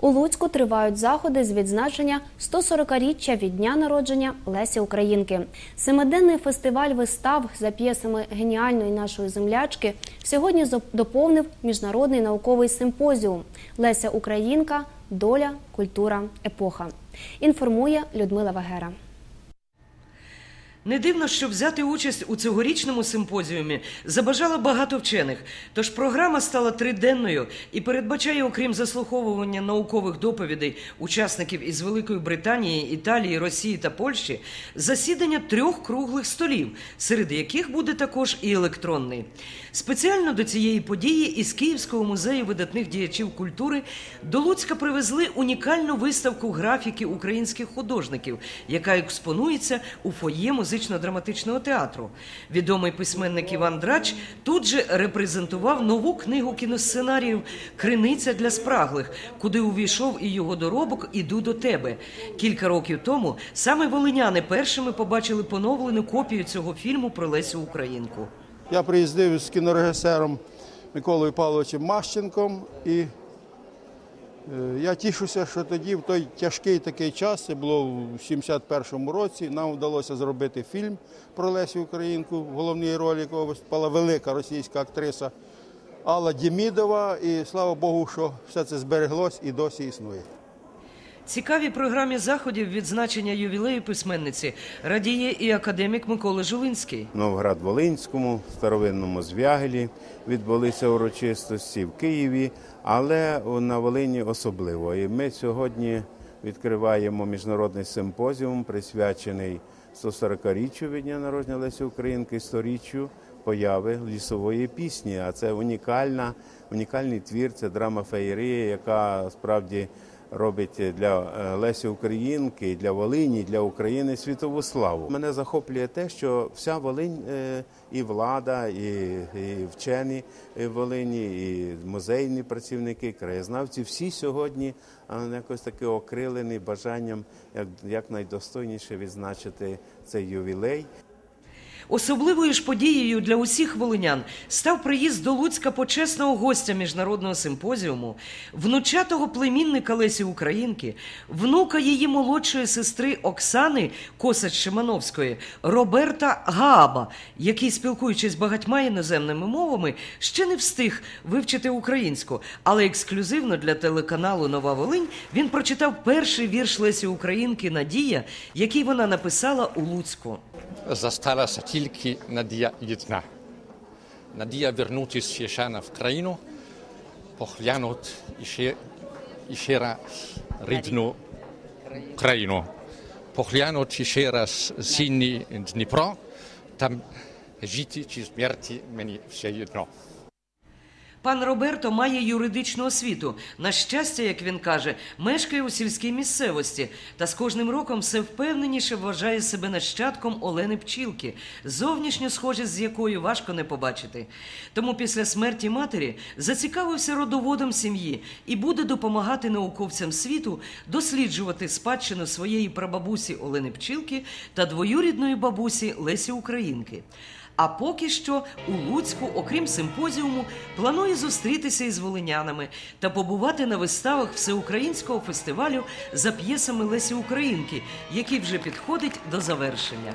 У Луцьку тривають заходи з відзначення 140-річчя від дня народження Лесі Українки. Семиденний фестиваль вистав за п'єсами геніальної нашої землячки сьогодні доповнив міжнародний науковий симпозіум Леся Українка, доля, культура, епоха. Інформує Людмила Вагера. Не дивно, що взяти участь у цьогорічному симпозіумі забажало багато вчених. Тож програма стала триденною і передбачає, окрім заслуховування наукових доповідей учасників із Великої Британії, Італії, Росії та Польщі, засідання трьох круглих столів, серед яких буде також і електронний. Спеціально до цієї події із Київського музею видатних діячів культури до Луцька привезли унікальну виставку графіки українських художників, яка експонується у фоє музично-драматичного театру. Відомий письменник Іван Драч тут же репрезентував нову книгу кіносценаріїв Криниця для спраглих, куди увійшов і його доробок Іду до тебе. Кілька років тому саме волиняни першими побачили поновлену копію цього фільму про Лесю Українку. Я приїздив з кінорежисером Миколою Павловичем Мащенком і я тішуся, що тоді, в той тяжкий такий час, це було в 71-му році, нам вдалося зробити фільм про Лесю Українку, в головній ролі якого виступала велика російська актриса Алла Дімідова. І слава Богу, що все це збереглось і досі існує. Цікавій програмі заходів відзначення ювілею письменниці радіє і академік Микола Жилинський. Новград-Волинському, старовинному Звягелі відбулися урочистості в Києві, але на Волині особливо. І ми сьогодні відкриваємо міжнародний симпозіум, присвячений 140-річчю від дня народження Лесі Українки, 100-річчю появи лісової пісні. А це унікальна, унікальний твір, це драма феєрія, яка справді робить для е, Лесі Українки, для Волині, для України світову славу. Мене захоплює те, що вся Волинь е, і влада, і, і вчені в Волині, і музейні працівники, краєзнавці, всі сьогодні якось таки окрилені бажанням як, як найдостойніше відзначити цей ювілей. Особливою ж подією для усіх волинян став приїзд до Луцька почесного гостя міжнародного симпозіуму, внучатого племінника Лесі Українки, внука її молодшої сестри Оксани Косач Шимановської, Роберта Гааба, який, спілкуючись багатьма іноземними мовами, ще не встиг вивчити українську, але ексклюзивно для телеканалу Нова Волинь він прочитав перший вірш Лесі Українки Надія, який вона написала у Луцьку. Засталася тільки надія єдна. Надія вернутися ще на в країну, поглянути іще, іще раз рідну країну. Поглянути ще раз синій Дніпро, там жити чи смерті мені все єдно. Пан Роберто має юридичну освіту. На щастя, як він каже, мешкає у сільській місцевості та з кожним роком все впевненіше вважає себе нащадком Олени Пчілки, зовнішньо схоже з якою важко не побачити. Тому після смерті матері зацікавився родоводом сім'ї і буде допомагати науковцям світу досліджувати спадщину своєї прабабусі Олени Пчілки та двоюрідної бабусі Лесі Українки. А поки що у Луцьку, окрім симпозіуму, планує зустрітися із волинянами та побувати на виставах всеукраїнського фестивалю за п'єсами Лесі Українки, який вже підходить до завершення.